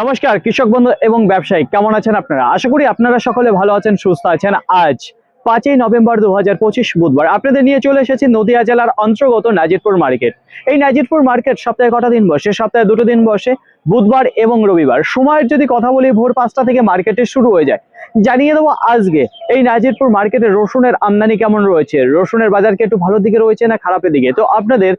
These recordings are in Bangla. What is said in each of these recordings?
নমস্কার, কৃষক বন্ধু এবং ব্যবসায়ী, কেমন আছেন আপনারা? আশা করি আপনারা সকলে ভালো আছেন, সুস্থ আছেন। আজ পাঁচই নভেম্বর দু হাজার পঁচিশ বুধবার। আপনাদের নিয়ে চলে এসেছি নদিয়া জেলার অন্তর্গত নাজিরপুর মার্কেট। এই নাজিরপুর মার্কেট সপ্তাহে কটা দিন বসে? সপ্তাহে দুটো দিন বসে, বুধবার এবং রবিবার। সময়ের যদি কথা বলি, ভোর পাঁচটা থেকে মার্কেটে শুরু হয়ে যায়। জানিয়ে দেবো আজকে এই নাজিরপুর মার্কেটে রসুনের আমদানি কেমন রয়েছে? রসুনের বাজার কি একটু ভালো দিকে রয়েছে না খারাপের দিকে? তো আপনাদের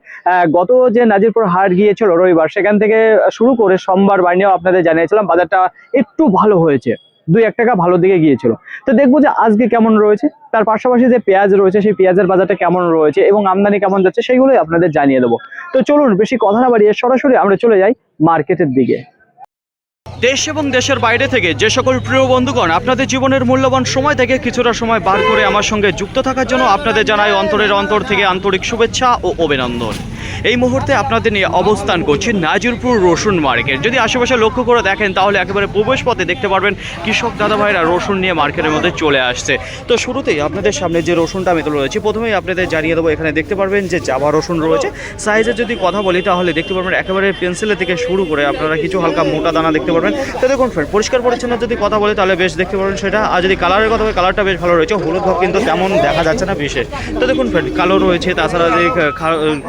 গত যে নাজিরপুর হাট গিয়েছিল রবিবার, সেখান থেকে শুরু করে সোমবার বানিয়েও আপনাদের জানিয়েছিলাম, বাজারটা একটু ভালো হয়েছে। দুই এক টাকা ভালো দিকে গিয়েছিল। তো দেখব যে আজকে কেমন রয়েছে। তার পাশাপাশি যে পেঁয়াজ রয়েছে, সেই পেঁয়াজের বাজারটা কেমন রয়েছে এবং আমদানি কেমন যাচ্ছে সেইগুলোই আপনাদের জানিয়ে দেবো। তো চলুন, বেশি কথা না বাড়িয়ে সরাসরি আমরা চলে যাই মার্কেটের দিকে। দেশ এবং দেশের বাইরে থেকে যে সকল প্রিয় বন্ধুগণ আপনাদের জীবনের মূল্যবান সময় থেকে কিছুটা সময় বার করে আমার সঙ্গে যুক্ত থাকার জন্য আপনাদের জানাই অন্তরের অন্তর থেকে আন্তরিক শুভেচ্ছা ও অভিনন্দন। এই মুহূর্তে আপনাদের নিয়ে অবস্থান করছি নাজিরপুর রসুন মার্কেট। যদি আশেপাশে লক্ষ্য করে দেখেন, তাহলে একেবারে প্রবেশ পথে দেখতে পারবেন কৃষক দাদা ভাইরা রসুন নিয়ে মার্কেটের মধ্যে চলে আসছে। তো শুরুতেই আপনাদের সামনে যে রসুনটা আমি তুলে রয়েছে প্রথমেই আপনাদের জানিয়ে দেবো, এখানে দেখতে পারবেন যে জাবা রসুন রয়েছে। সাইজের যদি কথা বলি, তাহলে দেখতে পারবেন একেবারে পেন্সিলের থেকে শুরু করে আপনারা কিছু হালকা মোটা দানা দেখতে পারবেন। তো দেখুন ফ্রেন্ড পরিষ্কার পরিচ্ছন্ন যদি কথা বলি, তাহলে বেশ দেখতে পারবেন সেটা। আর যদি কালারের কথা বলি, কালারটা বেশ ভালো রয়েছে। হলুদ ভাব কিন্তু তেমন দেখা যাচ্ছে না বিশেষ। তো দেখুন ফ্রেন্ড কালো রয়েছে, তাছাড়া যে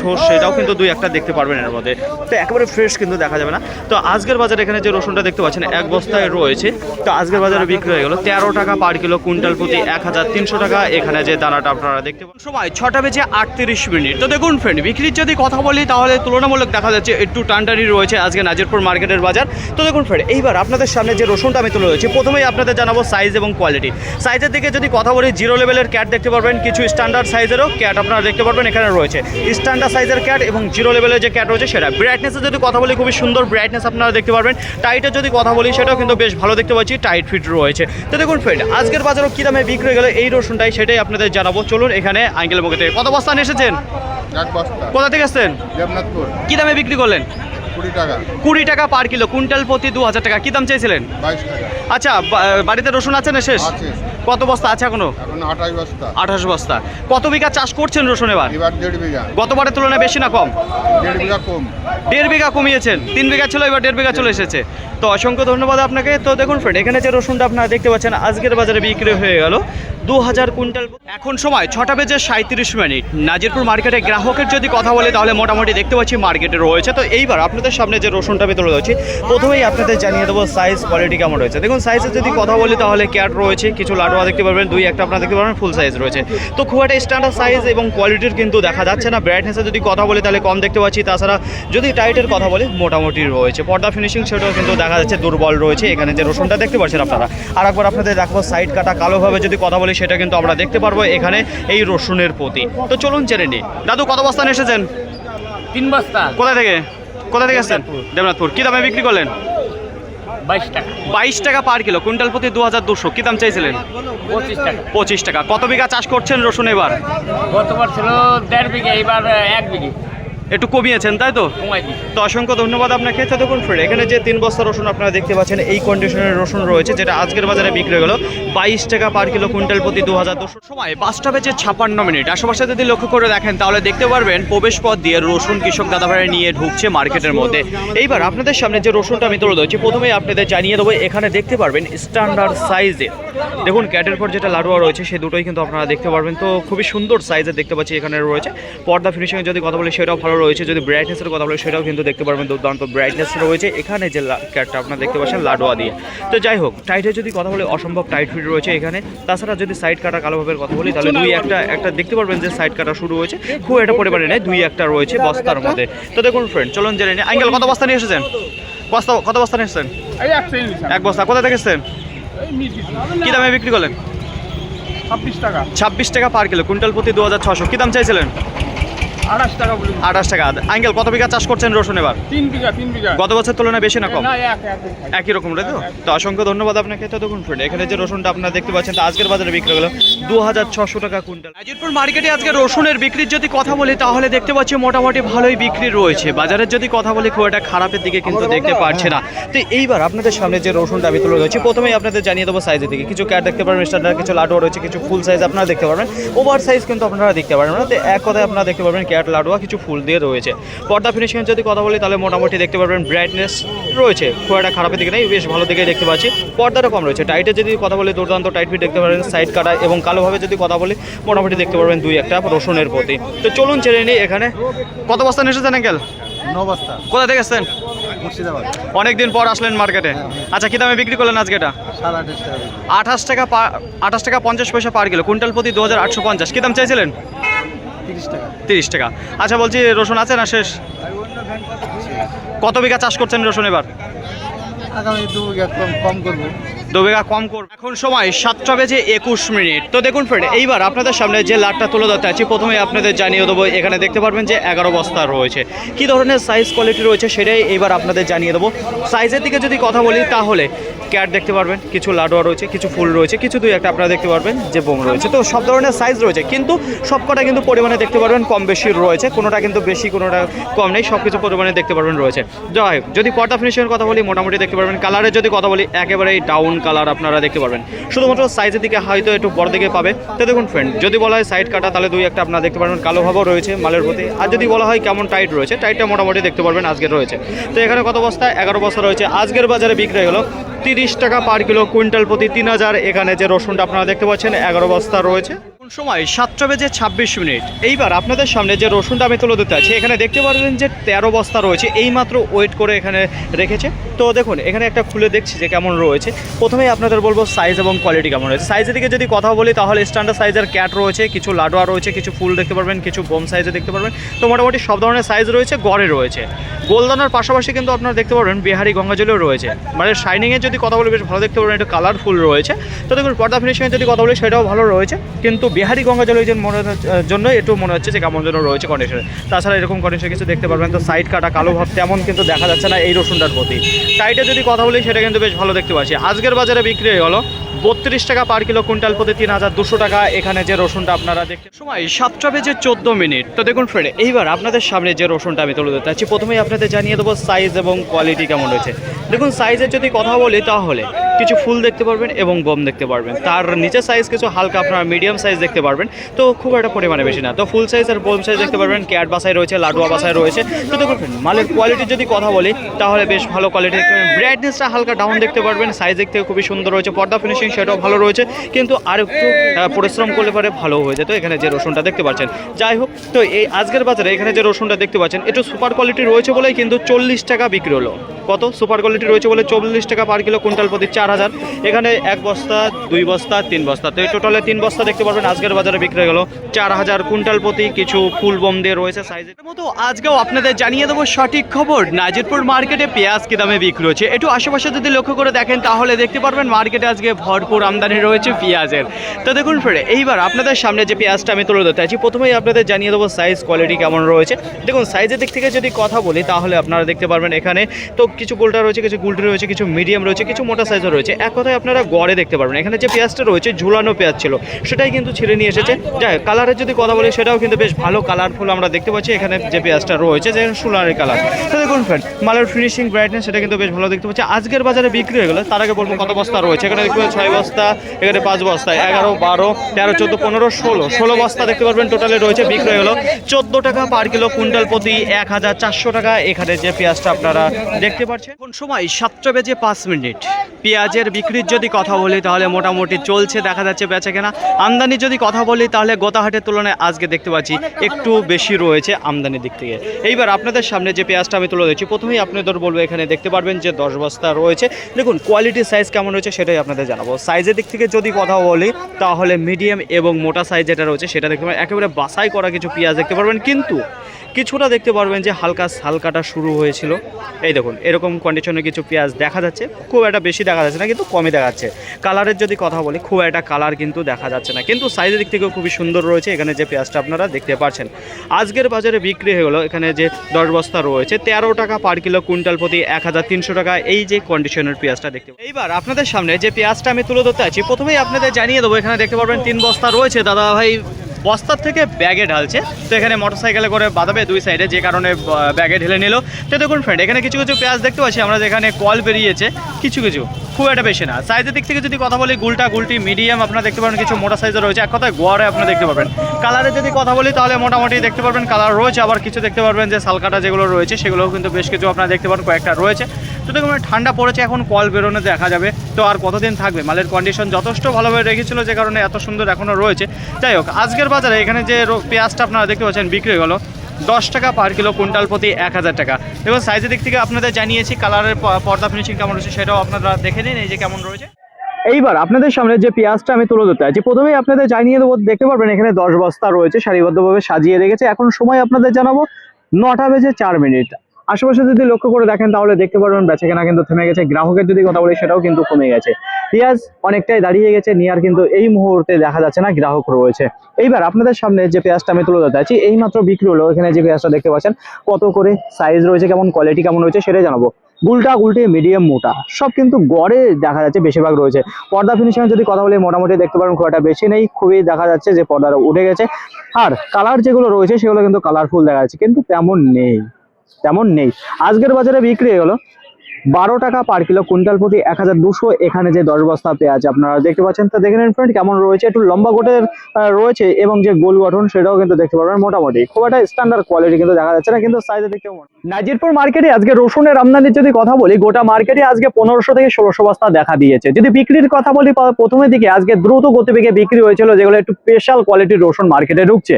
ঠোঁট সেটাও কিন্তু দুই একটা দেখতে পারবেন এর মধ্যে। তো একেবারে ফ্রেশ কিন্তু দেখা যাবে না। তো আজকের বাজারে এখানে যে রসুনটা দেখতে পাচ্ছেন, এক বস্তায় রয়েছে। তো আজকের বাজারে বিক্রি হয়ে গেল তেরো টাকা পার কিলো কুইন্টাল প্রতি এক হাজার তিনশো টাকা। এখানে যে দানাটা আপনারা দেখতে পাবেন সময় ছটা বেজে আটত্রিশ মিনিট। তো দেখুন ফ্রেন্ড বিক্রির যদি কথা বলি, তাহলে তুলনামূলক দেখা যাচ্ছে একটু টানটানি রয়েছে আজকে নাজিরপুর মার্কেটের বাজার। তো দেখুন ফ্রেন্ড এইবার আপনাদের সামনে যে রসুনটা আমি তুলে রয়েছে প্রথমেই আপনাদের জানাব সাইজ এবং কোয়ালিটি সাইজের দিকে যদি কথা বলি জিরো লেভেলের ক্যাট দেখতে পারবেন। কিছু স্ট্যান্ডার্ড সাইজেরও ক্যাট আপনারা দেখতে পারবেন, এখানে রয়েছে। স্ট্যান্ডার্ড সাইজের ক্যাট এবং জিরো লেভেলের যে ক্যাট রয়েছে সেটা। ব্রাইটনেসের যদি কথা বলি খুবই সুন্দর ব্রাইটনেস আপনারা দেখতে পারবেন। টাইটের যদি কথা বলি সেটাও কিন্তু বেশ ভালো দেখতে পাচ্ছি। টাইট ফিট রয়েছে। তো দেখুন ফ্রেন্ড আজকের বাজারও কী দামে বিক্রি গেল এই রসুনটাই সেটাই আপনাদের জানাব। চলুন এখানে আঙ্কেল মুখে থেকে। কত বস্তা এসেছেন? কোথা থেকে এসেছেন? কী দামে বিক্রি করলেন? কুড়ি টাকা। পার কিলো কুইন্টাল প্রতি দু হাজার টাকা। কী দাম চাইছিলেন আচ্ছা বাড়িতে রসুন আছে না শেষ? কত বস্তা আছে এখনও? আঠাশ বস্তা। আঠাশ বস্তা। কত বিঘা চাষ করছেন রসুন এবার? এবার দেড় বিঘা। গতবারের তুলনায় বেশি না কম? দেড় বিঘা কম। দেড় বিঘা কমিয়েছেন। তিন বিঘা ছিল এবার দেড় বিঘা চলে এসেছে। তো অসংখ্য ধন্যবাদ আপনাকে। তো দেখুন ফ্রেন্ড এখানে যে রসুনটা আপনারা দেখতে পাচ্ছেন আজকের বাজারে বিক্রি হয়ে গেল। দু হাজার কুইন্টাল এখন সময় ছটা বেজে সাঁত্রিশ মিনিট। নাজিরপুর মার্কেটে গ্রাহকের যদি কথা বলে তাহলে মোটামুটি দেখতে পাচ্ছি মার্কেটে রয়েছে। তো এইবার আপনাদের সামনে যে রসুনটা আমি তুলে ধরছি প্রথমেই আপনাদের জানিয়ে দেবো সাইজ কোয়ালিটি কেমন রয়েছে। দেখুন সাইজের যদি কথা বলি তাহলে ক্যাট রয়েছে কিছু লাডুয়া দেখতে পারবেন দুই একটা আপনারা দেখতে পারবেন ফুল সাইজ রয়েছে। তো খুব একটা স্ট্যান্ডার্ড সাইজ এবং কোয়ালিটির কিন্তু দেখা যাচ্ছে না। ব্রাইটনেসের যদি কথা বলি তাহলে কম দেখতে পাচ্ছি। তাছাড়া যদি টাইটের কথা বলি মোটামুটি রয়েছে। পর্দা ফিনিশিং সেটাও কিন্তু দেখা যাচ্ছে দুর্বল রয়েছে। এখানে যে রসুনটা দেখতে পাচ্ছেন আপনারা। আর একবার আপনাদের দেখব সাইড কাটা কালোভাবে যদি কথা বলি সেটা কিন্তু আমরা দেখতে পারব এখানে এই রসুনের প্রতি। তো চলুন জেনে নিই। দাদু কত বস্তা নিয়ে এসেছেন? তিন বস্তা। কোথা থেকে? কোথা থেকে এসেছেন? দেবনাথপুর। কী দামে বিক্রি করলেন? বাইশ টাকা। বাইশ টাকা পার কিলো। কুইন্টাল প্রতি দু হাজার দুশো। কী দাম চাইছিলেন? পঁচিশ টাকা। পঁচিশ টাকা। কত বিঘা চাষ করছেন রসুন এবার? গতবার ছিল দেড় বিঘে এবার এক বিঘে। একটু কমিয়েছেন তাই তো? তো অসংখ্য ধন্যবাদ আপনাকে। তো দেখুন ফ্রেন্ড এখানে যে তিন বস্তা রসুন আপনারা দেখতে পাচ্ছেন এই কন্ডিশনের রসুন রয়েছে যেটা আজকের বাজারে বিক্রি হয়ে গেল বাইশ টাকা পার কিলো কুইন্টাল প্রতি দু হাজার দুশো। সময় পাঁচটা বেজে ছাপান্ন মিনিট আশেপাশে যদি লক্ষ্য করে দেখেন তাহলে দেখতে পারবেন প্রবেশ পথ দিয়ে রসুন কৃষক দাদাভাই নিয়ে ঢুকছে মার্কেটের মধ্যে। এইবার আপনাদের সামনে যে রসুনটা আমি তুলে ধরছি প্রথমেই আপনাদের জানিয়ে দেবো এখানে দেখতে পারবেন স্ট্যান্ডার্ড সাইজে দেখুন ক্যাটের পর যেটা লাডুয়া রয়েছে সেই দুটোই কিন্তু আপনারা দেখতে পারবেন। তো খুবই সুন্দর সাইজের দেখতে পাচ্ছি এখানে রয়েছে। পর্দা ফিনিশিংয়ের যদি কথা বলি সেটাও ভালো রয়েছে যদি ব্রাইটনেসের কথা বলি সেটাও কিন্তু দেখতে পারবেন দুর্দান্ত ব্রাইটনেস রয়েছে। এখানে যে ক্যাটটা আপনারা দেখতে পাচ্ছেন লাডোয়া দিয়ে। তো যাই হোক টাইটের যদি কথা বলি অসম্ভব টাইট ফিট রয়েছে এখানে। তাছাড়া যদি সাইড কাটা কালোভাবের কথা বলি তাহলে দুই একটা একটা দেখতে পারবেন যে সাইড কাটা শুরু হয়েছে। খুব একটা পরিমাণে নেই দুই একটা রয়েছে বস্তার মধ্যে। তো দেখুন ফ্রেন্ড চলুন জেনে নিই। আঙ্কেল কত বস্তা নিয়ে এসেছেন? বস্তা কত বস্তা নিয়ে এসেছেন? এক বস্তা কোথায় থেকে এসেছেন? কী দামে বিক্রি করলেন? ছাব্বিশ টাকা। ছাব্বিশ টাকা পার কিলো কুইন্টাল প্রতি দু হাজার ছশো কী দাম চাইছিলেন? আঠাশ টাকা বলি আঠাশ টাকা। আঙ্কেল কত বিঘা চাষ করছেন রসুন এবার? তিন বিঘা তিন বিঘা। গত বছর তুলনায় বেশি না কম। একই রকম তো? তো অসংখ্য ধন্যবাদ আপনাকে। তো দেখুন ফ্রেন্ড এখানে যে রসুনটা আপনারা দেখতে পাচ্ছেন আজকের বাজারে বিক্রি হলো দু হাজার ছশো টাকা কুইন্টাল। আজিরপুর মার্কেটে আজকে রসুনের বিক্রির যদি কথা বলি তাহলে দেখতে পাচ্ছি মোটামুটি ভালোই বিক্রি রয়েছে। বাজারের যদি কথা বলি খুব একটা খারাপের দিকে কিন্তু দেখতে পারছে না। তো এইবার আপনাদের সামনে যে রসুনটা আমি তুলে ধরছি প্রথমেই আপনাদের জানিয়ে দেবো সাইজের দিকে। কিছু ক্যাট দেখতে পারবেন স্ট্যান্ডার্ড কিছু লাডুয়া রয়েছে কিছু ফুল সাইজ আপনারা দেখতে পারবেন। ওভার সাইজ কিন্তু আপনারা দেখতে পারবেন। না তো এক কথায় আপনারা দেখতে পারবেন ক্যাট ক্যাট লাডুয়া কিছু ফুল দিয়ে রয়েছে। পর্দা ফিনিশিং যদি কথা বলি তাহলে মোটামুটি দেখতে পারবেন ব্রাইটনেস রয়েছে। খুব একটা খারাপের দিকে নেই বেশ ভালো দিকে দেখতে পাচ্ছি। পর্দাটা কম রয়েছে। টাইটে যদি কথা বলি দুর্দান্ত টাইট ফিট দেখতে পারবেন সাইড কাটা এবং কালোভাবে যদি কথা বলি মোটামুটি দেখতে পারবেন দুই একটা রসুনের প্রতি। তো চলুন ছেড়ে নিই এখানে। কত বস্তা এসেছেন বস্তা। কোথা থেকে এসছেন? মুর্শিদাবাদ। অনেকদিন পর আসলেন মার্কেটে আচ্ছা কি দামে বিক্রি করলেন আজকে এটা? আঠাশ টাকা। আঠাশ টাকা পঞ্চাশ পয়সা পার কিলো কুইন্টাল প্রতি দু হাজার আটশো পঞ্চাশ। কী দাম চাইছিলেন? তিরিশ টাকা। আচ্ছা বলছি রসুন আছে না শেষ? কত বিঘা চাষ করছেন রসুন এবার? দু বিঘা কম করব। এখন সময় সাতটা বেজে একুশ মিনিট। তো দেখুন ফ্রেন্ড এইবার আপনাদের সামনে যে লাটটা তুলে ধরতে আছি প্রথমে আপনাদের জানিয়ে দেবো এখানে দেখতে পারবেন যে এগারো বস্তা রয়েছে। কি ধরনের সাইজ কোয়ালিটি রয়েছে সেটাই এইবার আপনাদের জানিয়ে দেবো। সাইজের দিকে যদি কথা বলি তাহলে ক্যাট দেখতে পারবেন, কিছু লাডোয়া রয়েছে, কিছু ফুল রয়েছে, কিছু দুই একটা আপনারা দেখতে পারবেন যে বোম রয়েছে। তো সব ধরনের সাইজ রয়েছে, কিন্তু সবকটা কিন্তু পরিমাণে দেখতে পারবেন, কম বেশি রয়েছে, কোনোটা কিন্তু বেশি, কোনোটা কম নেই সব কিছু পরিমাণে দেখতে পারবেন রয়েছে। যাই হোক যদি পর্দা ফিনিশিংয়ের কথা বলি, মোটামুটি দেখতে পারবেন কালারের যদি কথা বলি, একেবারেই ডাউন কালার আপনারা দেখতে পারবেন। শুধুমাত্র সাইজের দিকে হয়তো একটু বড় দিকে পাবে, তো দেখুন ফ্রেন্ড যদি বলা হয় সাইড কাটা, তাহলে দুই একটা আপনারা দেখতে পারবেন, কালো ভাবও রয়েছে মালের প্রতি, আর যদি বলা হয় কেমন টাইট রয়েছে টাইটটা মোটামুটি দেখতে পারবেন আজকে রয়েছে। তো এখানে কত বস্তা? এগারো বস্তা রয়েছে। আজকের বাজারে বিক্রি হলো তিরিশ টাকা পার কিলো কুইন্টাল প্রতি তিন হাজার। এখানে যে রসুনটা আপনারা দেখতে পাচ্ছেন, এগারো বস্তা রয়েছে। সময় সাতটা বেজে ছাব্বিশ মিনিট। এইবার আপনাদের সামনে যে রসুনটা আমি তুলে দিতে আছি, এখানে দেখতে পারবেন যে তেরো বস্তা রয়েছে, এইমাত্র ওয়েট করে এখানে রেখেছে। তো দেখুন, এখানে একটা খুলে দেখছি যে কেমন রয়েছে। প্রথমেই আপনাদের বলব সাইজ এবং কোয়ালিটি কেমন রয়েছে। সাইজের দিকে যদি কথা বলি, তাহলে স্ট্যান্ডার্ড সাইজের ক্যাট রয়েছে, কিছু লাডোয়া রয়েছে, কিছু ফুল দেখতে পারবেন, কিছু বোম সাইজে দেখতে পারবেন। তো মোটামুটি সব ধরনের সাইজ রয়েছে, গড়ে রয়েছে। গোলদানার পাশাপাশি কিন্তু আপনারা দেখতে পারবেন, বিহারি গঙ্গাজলেও রয়েছে। মানে শাইনিংয়ের যদি কথা বলি, বেশ ভালো দেখতে পারবেন, একটু কালারফুল রয়েছে। তো দেখুন, পর্দা ফিনিশিংয়ের যদি কথা বলি, সেটাও ভালো রয়েছে। কিন্তু বিহারি গঙ্গাজল ওই যে মনে জন্য একটু মনে হচ্ছে যে কেমন যেন রয়েছে কন্ডিশনে তাছাড়া এরকম কন্ডিশনে কিছু দেখতে পারবেন তো সাইড কাটা, কালো ভাব তেমন কিন্তু দেখা যাচ্ছে না এই রসুনটার প্রতি। টাইটে যদি কথা বলি, সেটা কিন্তু বেশ ভালো দেখতে পাচ্ছি। আজকের বাজারে বিক্রি হয়ে গেলো বত্রিশ টাকা পার কিলো কুইন্টাল প্রতি তিন হাজার দুশো টাকা। এখানে যে রসুনটা আপনারা দেখতে সময় সাতটা বেজে চোদ্দ মিনিট। তো দেখুন ফ্রেন্ড এইবার আপনাদের সামনে যে রসুনটা আমি তুলে দিতে চাচ্ছি, প্রথমেই আপনাদের জানিয়ে দেবো সাইজ এবং কোয়ালিটি কেমন রয়েছে। দেখুন সাইজের যদি কথা বলি, তাহলে কিছু ফুল দেখতে পারবেন এবং বোম দেখতে পারবেন। তার নিচের সাইজ কিছু হালকা, আপনার মিডিয়াম সাইজ দেখতে পারবেন। তো খুব একটা পরিমাণে বেশি না। তো ফুল সাইজ আর বোম সাইজ দেখতে পারবেন। ক্যাট বাসায় রয়েছে লাডুয়া বাসায় রয়েছে। তো friend, মালের কোয়ালিটির যদি কথা বলি তাহলে বেশ ভালো কোয়ালিটি দেখতে পারবেন ব্রাইটনেসটা হালকা ডাউন দেখতে পারবেন। সাইজ দেখতে খুবই সুন্দর রয়েছে পর্দা ফিনিশিং সেটাও ভালো রয়েছে। কিন্তু আর একটু পরিশ্রম করলে পরে ভালো হয়ে যেত এখানে যে রসুনটা দেখতে পাচ্ছেন। যাই হোক তো এই আজকের বাজারে এখানে যে রসুনটা দেখতে পাচ্ছেন একটু সুপার কোয়ালিটি রয়েছে বলেই কিন্তু চল্লিশ টাকা বিক্রি হলো। কত? সুপার কোয়ালিটি রয়েছে বলে চল্লিশ টাকা পার কিলো কুইন্টাল প্রতি চার হাজার। এখানে এক বস্তা দুই বস্তা তিন বস্তা। তো এই টোটালে তিন বস্তা দেখতে পারবেন। আজকের বাজারে বিক্রি গেল চার হাজার কুইন্টাল প্রতি কিছু ফুল বোম দিয়ে রয়েছে সাইজের মতো। আজকেও আপনাদের জানিয়ে দেবো সঠিক খবর, নাজিরপুর মার্কেটে পেঁয়াজ কি দামে বিক্রি হচ্ছে? একটু আশেপাশে যদি লক্ষ্য করে দেখেন, তাহলে দেখতে পারবেন মার্কেটে আজকে ভরপুর আমদানি রয়েছে পেঁয়াজের। তো দেখুন ফেরে, এইবার আপনাদের সামনে যে পেঁয়াজটা আমি তুলে ধরতে আছি প্রথমেই আপনাদের জানিয়ে দেবো সাইজ কোয়ালিটি কেমন রয়েছে। দেখুন সাইজের দিক থেকে যদি কথা বলি, তাহলে আপনারা দেখতে পারবেন এখানে তো কিছু গোলটা রয়েছে, কিছু গুলটি রয়েছে, কিছু মিডিয়াম রয়েছে, কিছু মোটা সাইজও রয়েছে। এক কথায় আপনারা গড়ে দেখতে পারবেন। এখানে যে পেঁয়াজটা রয়েছে, ঝুলানো পেঁয়াজ ছিল, সেটাই কিন্তু ছিঁড়ে নিয়ে এসেছে। যাই কালারের যদি কথা বলি, সেটাও কিন্তু বেশ ভালো কালারফুল আমরা দেখতে পাচ্ছি। এখানে যে পেঁয়াজটা রয়েছে, যে সুলারের কালার তো দেখুন ফ্রেন্ড মালের ফিনিশিং ব্রাইটনেস সেটা কিন্তু বেশ ভালো দেখতে পাচ্ছি। আজকের বাজারে বিক্রি হয়ে গেলো। তার আগে বলব কত বস্তা রয়েছে? এখানে দেখবেন ছয় বস্তা, এখানে পাঁচ বস্তা, এগারো, বারো, তেরো, চোদ্দ, পনেরো, ষোলো। ষোলো বস্তা দেখতে পারবেন টোটালে রয়েছে, বিক্রি হয়ে গেলো। চোদ্দ টাকা পার কিলো কুইন্টাল প্রতি এক হাজার চারশো টাকা। এখানে যে পেঁয়াজটা আপনারা দেখতে পাচ্ছেন। কোন সময় সাতটা বেজে পাঁচ মিনিট। পেঁয়াজের বিক্রির যদি কথা বলি, তাহলে মোটামুটি চলছে, দেখা যাচ্ছে বেচা কেনা। আমদানি যদি কথা বলি তাহলে গোতাহাটের তুলনায় আজকে দেখতে পাচ্ছি একটু বেশি রয়েছে আমদানির দিক থেকে। এইবার আপনাদের সামনে যে পেঁয়াজটা আমি তুলে দিচ্ছি প্রথমেই আপনাদের বলব এখানে দেখতে পারবেন যে দশ বস্তা রয়েছে। দেখুন কোয়ালিটির সাইজ কেমন রয়েছে সেটাই আপনাদের জানাব। সাইজের দিক থেকে যদি কথা বলি তাহলে মিডিয়াম এবং মোটা সাইজ যেটা রয়েছে সেটা দেখতে পাবেন একেবারে বাছাই করা কিছু পেঁয়াজ দেখতে পারবেন। কিন্তু কিছুটা দেখতে পারবেন যে হালকা হালকাটা শুরু হয়েছিল। এই দেখুন, এরকম কন্ডিশনে কিছু পেঁয়াজ দেখা যাচ্ছে। খুব একটা বেশি দেখা যাচ্ছে না, কিন্তু কমই দেখা যাচ্ছে। কালারের যদি কথা বলি, খুব একটা কালার কিন্তু দেখা যাচ্ছে না। কিন্তু সাইজের দিক থেকেও খুবই সুন্দর রয়েছে, এখানে যে পেঁয়াজটা আপনারা দেখতে পাচ্ছেন। আজকের বাজারে বিক্রি হয়ে গেলো, এখানে যে দশ বস্তা রয়েছে, তেরো টাকা পার কিলো কুইন্টাল প্রতি এক হাজার তিনশো টাকা। এই যে কন্ডিশনের পেঁয়াজটা দেখতে এইবার আপনাদের সামনে যে পেঁয়াজটা আমি তুলে ধরতে আছি প্রথমেই আপনাদের জানিয়ে দেবো, এখানে দেখতে পারবেন তিন বস্তা রয়েছে। দাদা ভাই বস্তার থেকে ব্যাগে ঢালছে। তো এখানে মোটরসাইকেলে করে বাঁধাবে দুই সাইডে, যে কারণে ব্যাগে ঢেলে নিল। তো দেখুন ফ্রেন্ড এখানে কিছু কিছু পেঁয়াজ দেখতে পাচ্ছি, আমরা যেখানে কল বেরিয়েছে, কিছু কিছু। খুব একটা বেশি না। সাইজের দিক থেকে যদি কথা বলি, গুলটা, গুলটি মিডিয়াম আপনারা দেখতে পাবেন কিছু মোটা সাইজের রয়েছে। এক কথায় গোয়ারে আপনারা দেখতে পাবেন। কালারে যদি কথা বলি, তাহলে মোটামুটি দেখতে পারবেন কালার রয়েছে। আবার কিছু দেখতে পারবেন যে, সালকাটা যেগুলো রয়েছে, সেগুলোও কিন্তু বেশ কিছু আপনারা দেখতে পারেন কয়েকটা রয়েছে। তো দেখুন ঠান্ডা পড়েছে, এখন কল বেরোনো দেখা যাবে। তো আর কতদিন থাকবে? মালের কন্ডিশন যথেষ্ট ভালোভাবে রেখেছিল, যে কারণে এত সুন্দর এখনও রয়েছে। যাই হোক, আজকের বাজারে এখানে যে পেঁয়াজটা আপনারা দেখতে পাচ্ছেন, বিক্রি হলো দশ টাকা পার কিলো, কুইন্টাল প্রতি এক হাজার টাকা। এবং সাইজের দিক থেকে আপনাদের জানিয়েছি কালারের পর্দা ফিনিশিং কেমন রয়েছে সেটাও আপনারা দেখে নিন, এই যে কেমন রয়েছে। এইবার আপনাদের সামনে যে পেঁয়াজটা আমি তুলে ধরতে আছি, প্রথমেই আপনাদের জানিয়ে দেবো, দেখতে পারবেন এখানে দশ বস্তা রয়েছে, সারিবদ্ধভাবে সাজিয়ে রেখেছে। এখন সময় আপনাদের জানাব, নটা বেজে চার মিনিট। আশেপাশে যদি লক্ষ্য করে দেখেন, তাহলে দেখতে পারবেন বেচা কেনা কিন্তু থেমে গেছে। গ্রাহকের যদি কথা বলি, সেটাও কিন্তু কমে গেছে। পেঁয়াজ অনেকটাই দাঁড়িয়ে গেছে, নিয়ার কিন্তু এই মুহূর্তে দেখা যাচ্ছে না, গ্রাহক রয়েছে। এইবার আপনাদের সামনে যে পেঁয়াজটা আমি তুলে ধরতে এই মাত্র বিক্রি হলো। এখানে যে পেঁয়াজটা দেখতে পাচ্ছেন, কত করে সাইজ রয়েছে, কেমন কোয়ালিটি কেমন রয়েছে, সেটাই জানাব। গুলটা গুলটে মিডিয়াম মোটা। সব কিন্তু গড়ে দেখা যাচ্ছে বেশিরভাগ রয়েছে। পর্দা ফিনিশিং যদি কথা বলি, মোটামুটি দেখতে পারেন খুব একটা বেশি নেই, খুবই দেখা যাচ্ছে যে পর্দাটা উঠে গেছে। আর কালার যেগুলো রয়েছে, সেগুলো কিন্তু কালারফুল দেখা যাচ্ছে, কিন্তু তেমন নেই। তেমন নেই। আজকের বাজারে বিক্রি হয়ে গেলো বারো টাকা পার কিলো, কুইন্টাল প্রতি এক হাজার দুশো এখানে যে দশ বস্তা পেঁয়াজ আপনারা দেখতে পাচ্ছেন, তো দেখে নিন ফ্রেন্ড কেমন রয়েছে? একটু লম্বা গোটের রয়েছে এবং যে গোল গঠন সেটাও কিন্তু দেখতে পারবেন মোটামুটি। খুব একটা স্ট্যান্ডার্ড কোয়ালিটি কিন্তু দেখা যাচ্ছে না, কিন্তু সাইজে দেখতে নাজিরপুর মার্কেটে আজকে রসুনের আমদানির যদি কথা বলি, গোটা মার্কেটে আজকে পনেরোশো থেকে ষোলোশো বস্তা দেখা দিয়েছে। যদি বিক্রির কথা বলি প্রথমের দিকে আজকে দ্রুত গতিবেগে বিক্রি হয়েছিল, যেগুলো একটু স্পেশাল কোয়ালিটির রসুন মার্কেটে ঢুকছে।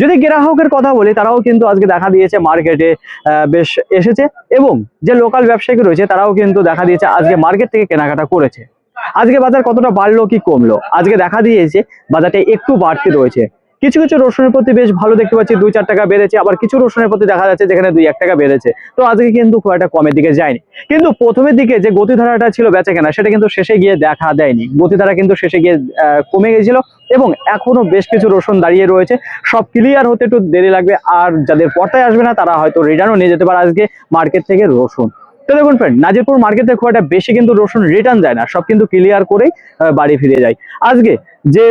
যদি গ্রাহকের কথা বলি, তারাও কিন্তু আজকে দেখা দিয়েছে মার্কেটে বেশ এসেছে এবং যে লোকাল ব্যবসায়ী রয়েছে, তারাও কিন্তু দেখা দিয়েছে আজকে মার্কেট থেকে কেনাকাটা করেছে। আজকে বাজার কতটা বাড়লো, কি কমলো? আজকে দেখা দিয়েছে বাজারটা একটু বাড়তি রয়েছে। কিছু কিছু রসুনের প্রতি বেশ ভালো দেখতে পাচ্ছি, দুই চার টাকা বেড়েছে, আবার কিছু রসুনের প্রতি দেখা যাচ্ছে যেখানে দুই এক টাকা বেড়েছে। তো আজকে কিন্তু খুব একটা কমের দিকে যায়নি। কিন্তু প্রথমের দিকে যে গতিধারাটা ছিল বেচা কেনা, সেটা কিন্তু শেষে গিয়ে দেখা দেয়নি। গতিধারা কিন্তু শেষে গিয়ে কমে গেছিল এবং এখনও বেশ কিছু রসুন দাঁড়িয়ে রয়েছে। সব ক্লিয়ার হতে একটু দেরি লাগবে, আর যাদের পর্তায় আসবে না, তারা হয়তো রিটার্নও নিয়ে যেতে পারে আজকে মার্কেট থেকে রসুন। তো দেখুন ফ্রেন্ড নাজিরপুর মার্কেটে খুব একটা বেশি কিন্তু রসুন রিটার্ন যায় না, সব কিন্তু ক্লিয়ার করেই বাড়ি ফিরে যায়। আজকে যে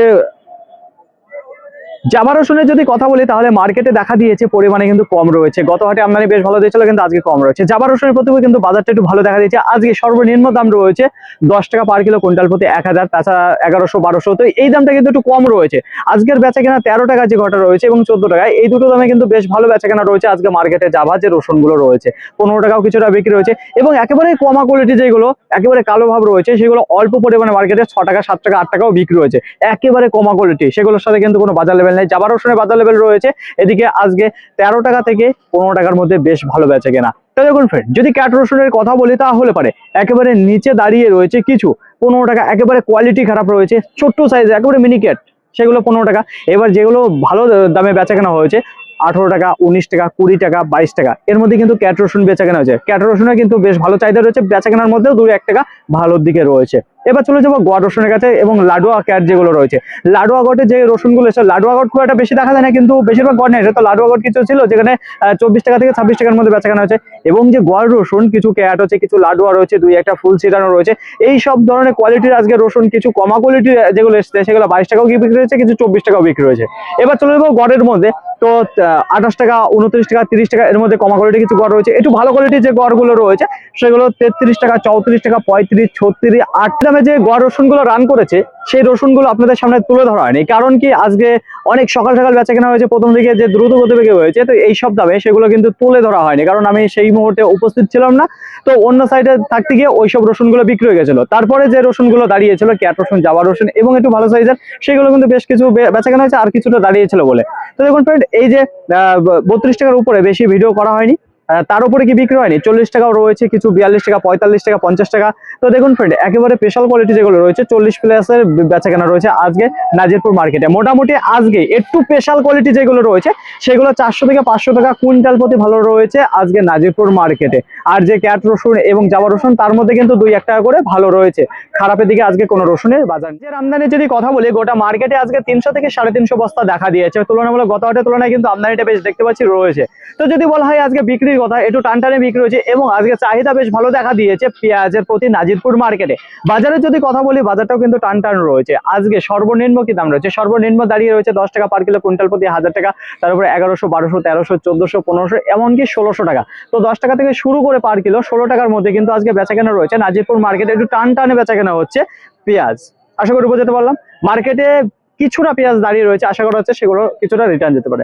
জামা রসুনের যদি কথা বলি, তাহলে মার্কেটে দেখা দিয়েছে পরিমাণে কিন্তু কম রয়েছে। গত হাটে আমদানি বেশ ভালো দিয়েছিল, কিন্তু আজকে কম রয়েছে। জামা রসুনের প্রতিও কিন্তু বাজারটা একটু ভালো দেখা দিয়েছে। আজকে সর্বনিম্ন দাম রয়েছে দশ টাকা পার কিলো কুইন্টাল প্রতি এক হাজার, তাছাড়া এগারোশো, বারোশো। তো এই দামটা কিন্তু একটু কম রয়েছে। আজকের বেচা কেনা তেরো টাকা যে ঘটা রয়েছে এবং চোদ্দ টাকা এই দুটো দামে কিন্তু বেশ ভালো বেচা কেনা রয়েছে আজকে মার্কেটে জাভা যে রসুনগুলো রয়েছে, পনেরো টাকাও কিছুটা বিক্রি রয়েছে এবং একেবারে কমা কোয়ালিটি যেগুলো, একেবারে কালো ভাব রয়েছে, সেগুলো অল্প পরিমাণে মার্কেটে ছ টাকা, সাত টাকা, আট টাকাও বিক্রি রয়েছে একেবারে কমা কোয়ালিটি সেগুলোর সাথে কিন্তু কোনো বাজার লেভেল নেই। জাবা রসুনের বাজার লেভেল রয়েছে। এদিকে আজকে তেরো টাকা থেকে পনেরো টাকার মধ্যে বেশ ভালো বেচে কেনা। দেখুন ফ্রেন্ড যদি ক্যাট রসুনের কথা বলি তাহলে পারে। একেবারে নিচে দাঁড়িয়ে রয়েছে কিছু। পনেরো টাকা, একেবারে কোয়ালিটি খারাপ রয়েছে। ছোট্ট সাইজ একেবারে মিনি ক্যাট সেগুলো পনেরো টাকা। এবার যেগুলো ভালো দামে বেচা কেনা হয়েছে, আঠারো টাকা, উনিশ টাকা, কুড়ি টাকা, বাইশ টাকা। এর মধ্যে কিন্তু ক্যাট রসুন বেচা কেনা হয়েছে। ক্যাট রসুনের কিন্তু বেশ ভালো চাহিদা রয়েছে। বেচা কেনার মধ্যেও দু এক টাকা ভালোর দিকে রয়েছে। এবার চলে যাব গোয়া রসুনের কাছে এবং লাডুয়া ক্যাট যেগুলো রয়েছে। লাডুয়া গটে যে রসুনগুলো এসে লাডুয়া গট খুব একটা বেশি দেখা যায় না, কিন্তু বেশিরভাগ গড় নেই। তো লাডুয়া গট কিছু ছিল যেখানে চব্বিশ টাকা থেকে ছাব্বিশ টাকার মধ্যে বেচা কেনা হয়েছে। এবং যে গোয়ার রসুন, কিছু ক্যাট হচ্ছে, কিছু লাডুয়া রয়েছে, দুই একটা ফুল ছিটানো রয়েছে। এই সব ধরনের কোয়ালিটির আজকে রসুন, কিছু কমা কোয়ালিটির যেগুলো এসেছে, সেগুলো বাইশ টাকাও বিক্রি হয়েছে, কিছু চব্বিশ টাকাও বিক্রি হয়েছে। এবার চলে যাব গড়ের মধ্যে। তো আঠাশ টাকা, উনত্রিশ টাকা, তিরিশ টাকা, এর মধ্যে কমা কোয়ালিটি কিছু গড় রয়েছে। একটু ভালো কোয়ালিটির যে গড়গুলো রয়েছে, সেগুলো তেত্রিশ টাকা, চৌত্রিশ টাকা, পঁয়ত্রিশ, ছত্রিশ, আট দামে যে গড় রসুনগুলো রান করেছে, সেই রসুনগুলো আপনাদের সামনে তুলে ধরা হয়নি। কারণ কি, আজকে অনেক সকাল সকাল বেচা কেনা হয়েছে, প্রথম দিকে যে দ্রুত গতিবেগে হয়েছে, তো এই সব দামে সেগুলো কিন্তু তুলে ধরা হয়নি। কারণ আমি সেই মুহূর্তে উপস্থিত ছিলাম না, তো অন্য সাইডে থাকতে গিয়ে ওই সব রসুনগুলো বিক্রি হয়ে গেছিল। তারপরে যে রসুনগুলো দাঁড়িয়েছিল, ক্যাট রসুন, জাবা রসুন এবং একটু ভালো সাইজের সেগুলো কিন্তু বেশ কিছু বেচা কেনা হয়েছে আর কিছুটা দাঁড়িয়েছিল বলে। তো দেখুন ফ্রেন্ড এই যে বত্রিশ টাকার উপরে বেশি ভিডিও করা হয়নি। তার উপরে কি বিক্রি হয়নি? চল্লিশ টাকাও রয়েছে, কিছু বিয়াল্লিশ টাকা, পঁয়তাল্লিশ টাকা, পঞ্চাশ টাকা। তো দেখুন ফ্রেন্ড একেবারে স্পেশাল কোয়ালিটি যেগুলো রয়েছে, চল্লিশ প্লাসের বেচা কেনা রয়েছে আজকে নাজিরপুর মার্কেটে মোটামুটি আজকে একটু স্পেশাল কোয়ালিটি যেগুলো রয়েছে, সেগুলো চারশো থেকে পাঁচশো টাকা কুইন্টাল প্রতি ভালো রয়েছে আজকে নাজিরপুর মার্কেটে আর যে ক্যাট রসুন এবং জাবা রসুন, তার মধ্যে কিন্তু দুই এক টাকা করে ভালো রয়েছে। খারাপের দিকে আজকে কোনো রসুনের বাজার। যে আমদানির যদি কথা বলি, গোটা মার্কেটে আজকে তিনশো থেকে সাড়ে তিনশো বস্তা দেখা দিয়েছে। তুলনামূলক গত হাটের তুলনায় কিন্তু আমদানিটা বেশ দেখতে পাচ্ছি রয়েছে। তো যদি বলা হয় আজকে বিক্রির কথা, একটু টানটানে বিক্রি হয়েছে এবং আজকে চাহিদা বেশ ভালো দেখা দিয়েছে পেঁয়াজের প্রতি নাজিরপুর মার্কেটে। বাজারে যদি কথা বলি, বাজারটাও কিন্তু টান টান রয়েছে। আজকে সর্বনিম্ন কি দাম রয়েছে? সর্বনিম্ন দাঁড়িয়ে রয়েছে দশ টাকা পার কিলো, কুইন্টাল প্রতি হাজার টাকা তারপরে এগারোশো, বারোশো, তেরোশো, চোদ্দশো, পনেরোশো, এমনকি ষোলোশো টাকা। তো দশ টাকা থেকে শুরু করে পার কিলো, ষোলো টাকার মধ্যে কিন্তু আজকে বেচাকেনা রয়েছে। নাজিরপুর মার্কেটে একটু টান টানে বেচাকেনা হচ্ছে পেঁয়াজ। আশা করি বোঝাতে পারলাম। মার্কেটে কিছুটা পেঁয়াজ দাঁড়িয়ে রয়েছে, আশা করা হচ্ছে সেগুলো কিছুটা রিটার্ন যেতে পারে।